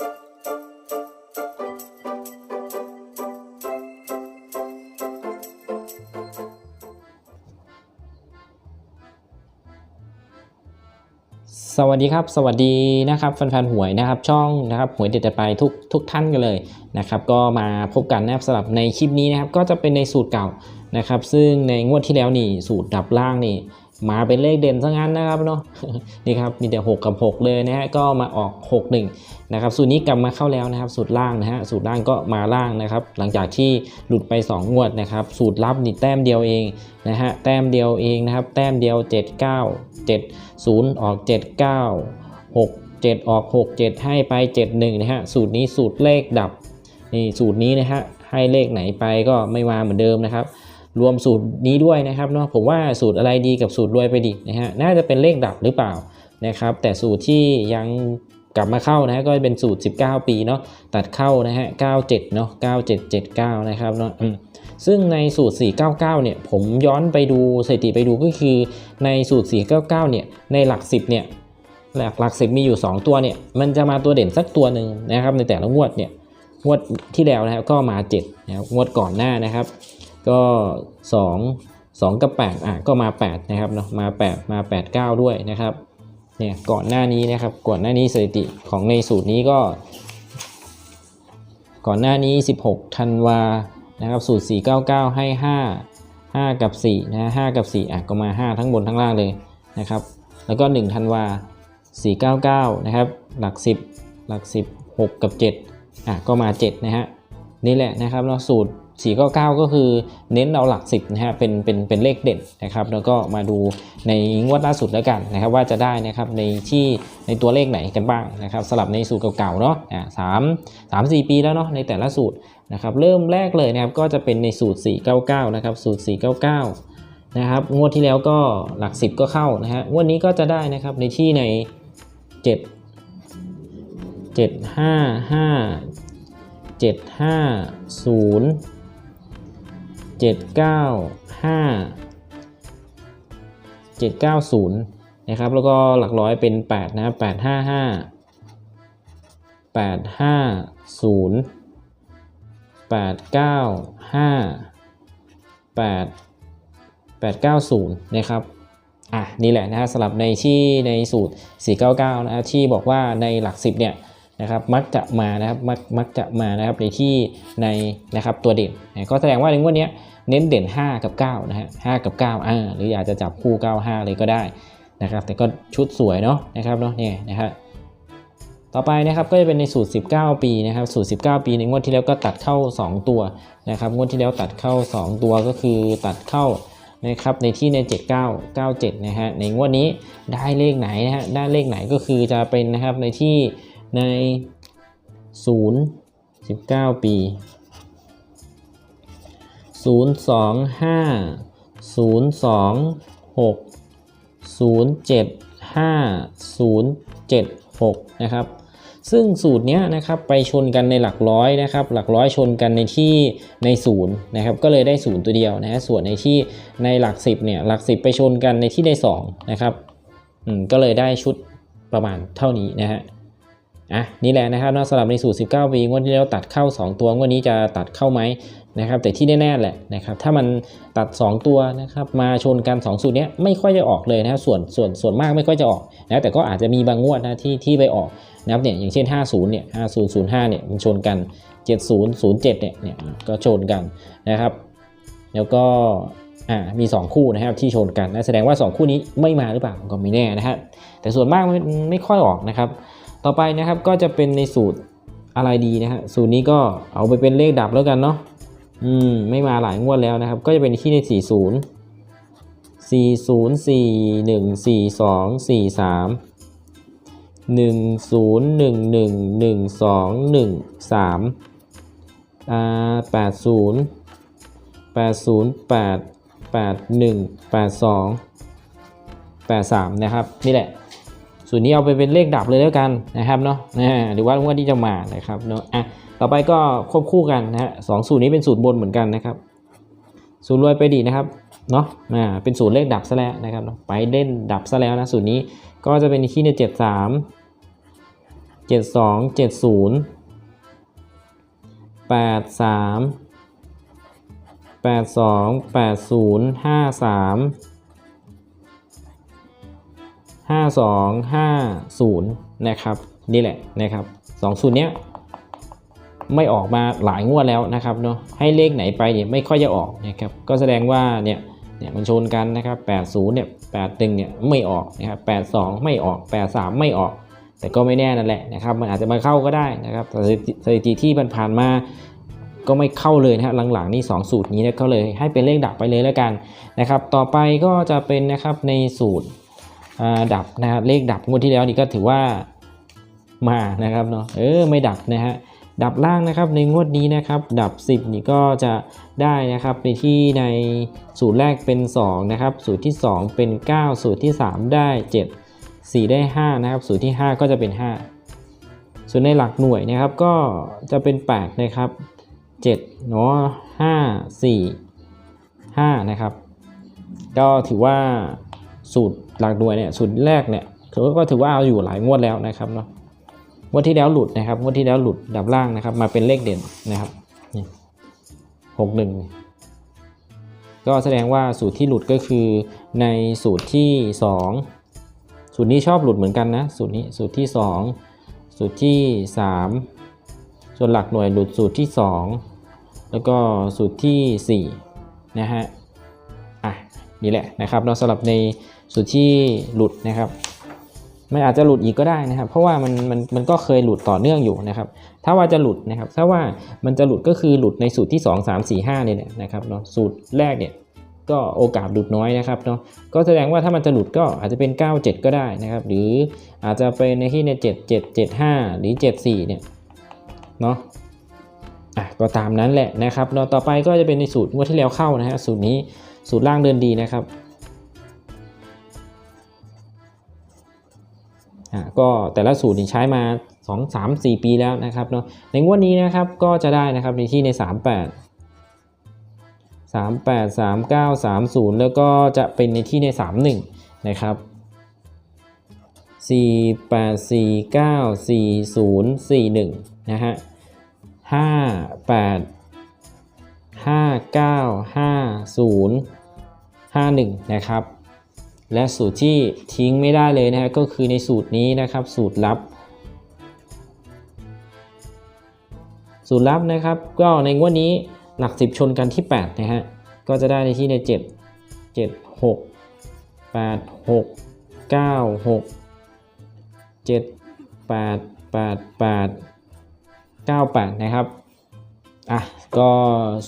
สวัสดีครับ สวัสดีนะครับแฟนๆหวยนะครับช่องนะครับหวยเด็ดๆไปทุกทุกท่านกันเลยนะครับก็มาพบกันนะครับสำหรับในคลิปนี้นะครับก็จะเป็นในสูตรเก่านะครับ ซึ่งในงวดที่แล้วนี่สูตรดับล่างนี่ มาเป็นเลขเด่นซะงั้นนะครับเนาะนี่ครับมีแต่ 6 กับ 6 เลยนะฮะก็มาออก 6 1 นะครับ สูตรนี้กลับมาเข้าแล้วนะครับ สูตรล่างนะฮะสูตรล่างก็มาล่างนะครับ หลังจากที่หลุดไป 2 งวดนะครับ สูตรลับนี่แต้มเดียวเองนะฮะแต้มเดียวเองนะครับ แต้มเดียว 7 9 7 0 ออก 7 9 6 7 ออก 6 7 ให้ไป 7 1 นะฮะสูตรนี้สูตรเลขดับนี่สูตรนี้นะฮะให้เลขไหนไปก็ไม่มาเหมือนเดิมนะครับ รวมสูตรนี้ด้วยนะครับเนาะผมว่าสูตรอะไรดีกับสูตรรวยไปดินะฮะน่าจะเป็นเลขดับหรือเปล่านะครับ แต่สูตรที่ยังกลับมาเข้านะฮะก็เป็นสูตร 19 ปีเนาะตัดเข้านะฮะ97เนาะ9779 นะครับเนาะอืมซึ่งในสูตร 499 เนี่ยผมย้อนไปดูสถิติไปดูก็คือในสูตร 499 เนี่ยในหลัก 10 เนี่ยหลักหลัก10มีอยู่ 2 ตัวเนี่ยมันจะมาตัวเด่นสักตัวหนึ่งนะครับในแต่ละงวดเนี่ยงวดที่แล้วนะครับก็มา7นะครับงวดก่อนหน้านะครับ ก็2 2กับ8อะก็มา8นะครับเนาะมา 8 มา 8 9 ด้วยนะครับเนี่ยก่อนหน้านี้นะครับก่อนหน้านี้สถิติของในสูตรนี้ก็ ก่อนหน้านี้ 16ธันวานะครับสูตร 499 ให้ 5 5 กับ4นะ5กับ4อะก็มา 5 ทั้งบนทั้งล่างเลยนะครับ แล้วก็1ธันวา499นะครับหลัก 10 หลัก 10 6 กับ7อะก็มา 7 นะฮะนี่แหละนะครับเนาสูตร 499 ก็คือเน้นเอาหลัก 10นะฮะเป็นเป็นเป็นเลขเด่นนะครับ แล้วก็มาดูในงวดล่าสุดแล้วกันนะครับ ว่าจะได้นะครับในที่ในตัวเลขไหนกันบ้างนะครับสลับในสูตรเก่าๆเนาะอ่าสามสามสี่ปีแล้วเนาะในแต่ละสูตรนะครับเริ่มแรกเลยนะครับก็จะเป็นในสูตร 499 นะครับสูตร 499 นะครับงวดที่แล้วก็หลัก 10 ก็เข้านะฮะงวดนี้ก็จะได้นะครับในที่ใน 7 7 5 5 7 5 0 7 9 5 7 9 0นะครับแล้วก็หลักร้อยเป็น8นะครับ8 5 5 8 5 0 8 9 5 8 890นะครับอะนี่แหละนะฮะสลับในที่ในสูตร 499นะฮะที่บอกว่าในหลัก 10เนี่ย นะครับมักจะมานะครับมักมักจะมานะครับในที่ในนะครับตัวเด่นนะก็แสดงว่าในงวดนี้เน้นเด่น 5 กับ9นะฮะ5กับ9อ่าหรืออยากจะจับคู่ 95 เลยก็ได้นะครับแต่ก็ชุดสวยเนาะนะครับเนาะเนี่ยนะครับต่อไปนะครับก็จะเป็นในสูตร 19 ปีนะครับสูตร 19 ปีในงวดที่แล้วก็ตัดเข้า 2 ตัวนะครับงวดที่แล้วตัดเข้า 2 ตัวก็คือตัดเข้านะครับในที่ใน 7997นะฮะในงวดนี้ได้เลขไหนนะฮะได้เลขไหนก็คือจะเป็นนะครับในที่ ใน 0 19 ปี 0 2 5 0 2 6 0 7 5 0 7 6 นะครับ ซึ่งสูตรเนี้ยนะครับไปชนกันในหลักร้อยนะครับ หลักร้อยชนกันในที่ในศูนย์นะครับ ก็เลยได้ศูนย์ตัวเดียวนะฮะส่วนในที่ในหลักสิบเนี่ยหลักสิบไปชนกันในที่ได้สองนะครับ อืมก็เลยได้ชุดประมาณเท่านี้นะฮะ อะนี่แหละนะครับนอกสำหรับในสูตร 19 ปีงวดที่แล้วตัดเข้า 2 ตัวงวดนี้จะตัดเข้าไหมนะครับแต่ที่แน่ๆแหละนะครับถ้ามันตัด 2 ตัวนะครับมาชนกัน 2 สูตรนี้ไม่ค่อยจะออกเลยนะครับส่วนส่วนส่วนมากไม่ค่อยจะออกนะแต่ก็อาจจะมีบางงวดนะที่ที่ไปออกนะครับเนี่ยอย่างเช่น 50เนี่ย5005เนี่ยมันชนกัน 7007เนี่ยเนี่ยก็ชนกันนะครับ แล้วก็อ่ามี 2 คู่นะครับที่ชนกันนะแสดงว่า 2 คู่นี้ไม่มาหรือเปล่าก็ไม่แน่นะฮะแต่ส่วนมากไม่ไม่ค่อยออกนะครับ ต่อไปนะครับก็จะเป็นในสูตรอะไรดีนะฮะสูตรนี้ก็เอาไปเป็นเลขดับแล้วกันเนาะอืมไม่มาหลายงวดแล้วนะครับ ก็จะเป็นที่ใน 40 40 41 42 43หนึ่งศูนย์หนึ่งหนึ่งหนึ่งสองหนึ่งสามอ่าแปดศูนย์แปดศูนย์แปดแปดหนึ่งแปดสองแปดสามนะครับ นี่แหละ ส่วนนี้เอาไปเป็นเลขดับเลยแล้วกันนะครับเนาะหรือว่างวดที่จะมานะครับเนาะอะต่อไปก็ควบคู่กันนะฮะสองสูตรนี้เป็นสูตรบนเหมือนกันนะครับ สูตรรวยไปดีนะครับเนาะอ่าเป็นสูตรเลขดับซะแล้วนะครับเนาะไปเล่นดับซะแล้วนะสูตรนี้ก็จะเป็นที่ในเจ็ดสามเจ็ดสองเจ็ดศูนย์แปดสามแปดสองแปดศูนย์ห้าสาม ห้าสองห้าศูนย์นะครับ นี่แหละนะครับสองสูตรเนี้ยไม่ออกมาหลายงวดแล้วนะครับเนาะให้เลขไหนไปเนี่ยไม่ค่อยจะออกนะครับก็แสดงว่าเนี่ยเนี่ยมันชนกันนะครับ80เนี่ย81เนี่ยไม่ออกนะครับ82 ไม่ออก 83 ไม่ออก แต่ก็ไม่แน่นั่นแหละนะครับมันอาจจะมาเข้าก็ได้นะครับแต่สถิติที่ผ่านมาก็ไม่เข้าเลยนะฮะหลังๆนี่2สูตรนี้เนี่ยก็เลยให้เป็นเลขดับไปเลยแล้วกันนะครับ ต่อไปก็จะเป็นนะครับในสูตร ดับนะครับเลขดับงวดที่แล้วนี่ก็ถือว่ามานะครับเนาะเออไม่ดับนะฮะดับล่างนะครับในงวดนี้นะครับดับ 10 นี่ก็จะได้นะครับในที่ในสูตรแรกเป็น2นะครับสูตรที่ 2 เป็น 9 สูตรที่ 3 ได้ 7 4 ได้ 5 นะครับ สูตรที่ 5 ก็จะเป็น 5 ส่วนในหลักหน่วยนะครับก็จะเป็น 8 นะครับ 7 เนาะ5 4 5 นะครับ ก็ถือว่าสูตร หลักหน่วยเนี่ยสูตรแรกเนี่ยถือว่าก็ถือว่าเอาอยู่หลายงวดแล้วนะครับเนาะงวดที่แล้วหลุดนะครับงวดที่แล้วหลุดดับล่างนะครับ มาเป็นเลขเด่นนะครับนี่หกหนึ่งก็แสดงว่าสูตรที่หลุดก็คือในสูตรที่ 2 สูตรนี้ชอบหลุดเหมือนกันนะสูตรนี้สูตรที่ 2 สูตรที่ 3 ส่วนหลักหน่วยหลุดสูตรที่ 2 แล้วก็สูตรทีสี่4นะฮะอะนี่แหละนะครับเราสำหรับใน สูตรที่หลุดนะครับ มันอาจจะหลุดอีกก็ได้นะครับ เพราะว่ามันมันมันก็เคยหลุดต่อเนื่องอยู่นะครับ ถ้าว่าจะหลุดนะครับ ถ้าว่ามันจะหลุดก็คือหลุดในสูตรที่ 2 3 4 5เนี่ยแหละนะครับเนาะสูตรแรกเนี่ยก็โอกาสหลุดน้อยนะครับเนาะก็แสดงว่าถ้ามันจะหลุดก็อาจจะเป็น 9 7 ก็ได้นะครับ หรืออาจจะเป็นในที่ใน7 7 7 5 หรือ 7 4 เนี่ยเนาะอะก็ตามนั้นแหละนะครับเราต่อไปก็จะเป็นในสูตรงวดที่แล้วเข้านะฮะสูตรนี้สูตรล่างเดินดีนะครับ อะก็แต่ละสูตรนี่ใช้มา 2 3 4 ปีแล้วนะครับเนาะในงวดนี้นะครับก็จะได้นะครับในที่ใน 38 38 39 30 แล้วก็จะเป็นในที่ใน 31 นะครับ 4 8 4 9 4 0 4 1 นะฮะห้าแปดห้าเก้าห้าศูนย์ห้าหนึ่งนะครับ และสูตรที่ทิ้งไม่ได้เลยนะฮะก็คือในสูตรนี้นะครับ สูตรลับ สูตรลับนะครับ ก็ในงวดนี้หลัก 10 ชนกันที่8นะฮะก็จะได้ในที่ใน 7 7 6 8 6 9 6 7 8 8 8 98 นะครับ อะก็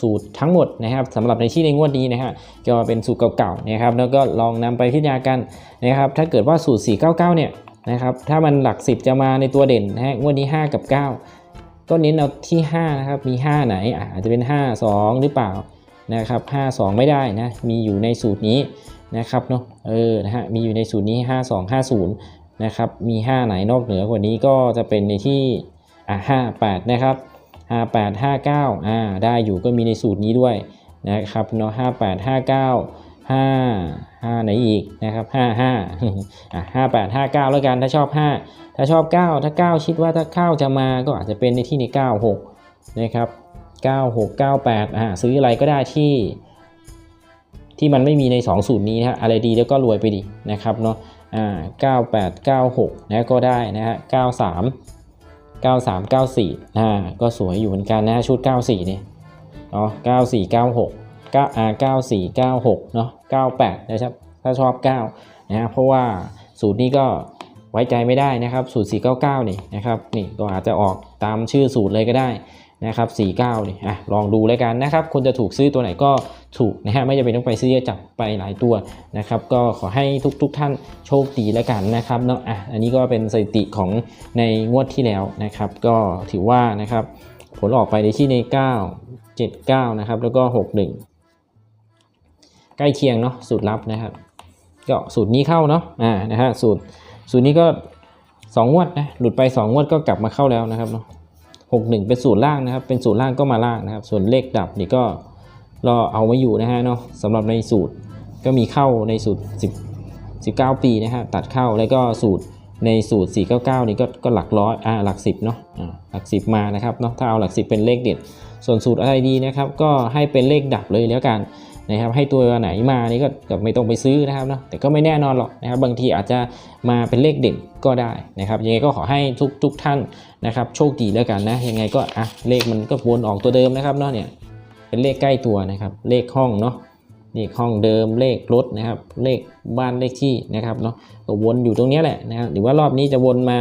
สูตรทั้งหมดนะครับสำหรับในที่ในงวดนี้นะฮะก็เป็นสูตรเก่าๆนะครับแล้วก็ลองนำไปพิจารณากันนะครับถ้าเกิดว่าสูตร 499 เนี่ยนะครับถ้ามันหลัก 10 จะมาในตัวเด่นนะฮะงวดนี้ 5 กับ 9 ก็เน้นเอาที่5นะครับมี 5 ไหนอาจจะเป็น 5 2 หรือเปล่านะครับ5 2 ไม่ได้นะมีอยู่ในสูตรนี้นะครับเนาะเออนะฮะมีอยู่ในสูตรนี้ 5 2 5 0นะครับมี 5 ไหนนอกเหนือกว่านี้ก็จะเป็นในที่อะห้าแปดนะครับ ห้าแปดห้าเก้าอ่าได้อยู่ก็มีในสูตรนี้ด้วยนะครับเนาะห้าแปดห้าเก้าห้าห้าไหนอีกนะครับห้าห้าอะห้าแปดห้าเก้าแล้วกันถ้าชอบห้าถ้าชอบเก้าถ้าเก้าคิดว่าถ้าเข้าจะมาก็อาจจะเป็นในที่ในเก้าหกนะครับเก้าหกเก้าแปดอ่าซื้ออะไรก็ได้ที่ ที่มันไม่มีใน 2 สูตรนี้นะฮะอะไรดีแล้วก็รวยไปดีนะครับเนาะอ่า98 96นะก็ได้นะฮะ93 93 94อ่าก็สวยอยู่เหมือนกันนะชุด 94เนี่ยเนาะ94 96 9อ่า94 96เนาะ98นะครับถ้าชอบ 9 นะฮะเพราะว่าสูตรนี้ก็ไว้ใจไม่ได้นะครับ สูตร 499 นี่นะครับนี่ก็อาจจะออกตามชื่อสูตรเลยก็ได้ นะครับ49เนี่อะลองดูแล้วกันนะครับคนจะถูกซื้อตัวไหนก็ถูกนะฮะไม่จำเป็นต้องไปซื้อจับไปหลายตัวนะครับก็ขอให้ทุกๆทท่านโชคดีแล้วกันนะครับเนาะอะอันนี้ก็เป็นสถิติของในงวดที่แล้วนะครับ ก็ถือว่านะครับผลออกไปในที่ใน 9 79 นะครับ แล้วก็ 61 ใกล้เคียงเนาะสูตรลับนะครับ ก็สูตรนี้เข้าเนาะอ่านะฮะสูตรสูตรนี้ก็2งวดนะหลุดไป 2 งวดก็กลับมาเข้าแล้วนะครับเนาะ 61 เป็นสูตรล่างนะครับ เป็นสูตรล่างก็มาล่างนะครับ ส่วนเลขดับนี่ก็รอเอาไว้อยู่นะฮะเนาะสำหรับในสูตรก็มีเข้าในสูตร 10 19 ปีนะฮะตัดเข้าแล้วก็สูตรในสูตร 499 นี่ก็ก็หลักร้อยอ่าหลัก 10เนาะอ่าหลัก 10 มานะครับเนาะถ้าเอาหลัก 10 เป็นเลขเด็ด ส่วนสูตรอะไรดีนะครับ ก็ให้เป็นเลขดับเลยแล้วกัน นะครับให้ตัวไหนมานี่ก็ก็ไม่ต้องไปซื้อนะครับเนาะแต่ก็ไม่แน่นอนหรอกนะครับบางทีอาจจะมาเป็นเลขเด่นก็ได้นะครับยังไงก็ขอให้ทุกทุกท่านนะครับโชคดีแล้วกันนะยังไงก็อะเลขมันก็วนออกตัวเดิมนะครับเนาะเนี่ยเป็นเลขใกล้ตัวนะครับเลขห้องเนาะเลขห้องเดิมเลขรถนะครับเลขบ้านเลขที่นะครับเนาะก็วนอยู่ตรงนี้แหละนะครับหรือว่ารอบนี้จะวนมา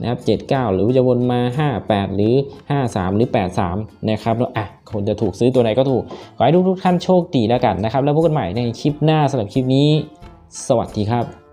นะครับ79 หรือจะวนมา 58 หรือ 53 หรือ 83 นะครับแล้วอะคนจะถูกซื้อตัวไหนก็ถูก ขอให้ทุกๆท่านโชคดีแล้วกันนะครับ แล้วพบกันใหม่ในคลิปหน้าสำหรับคลิปนี้ สวัสดีครับ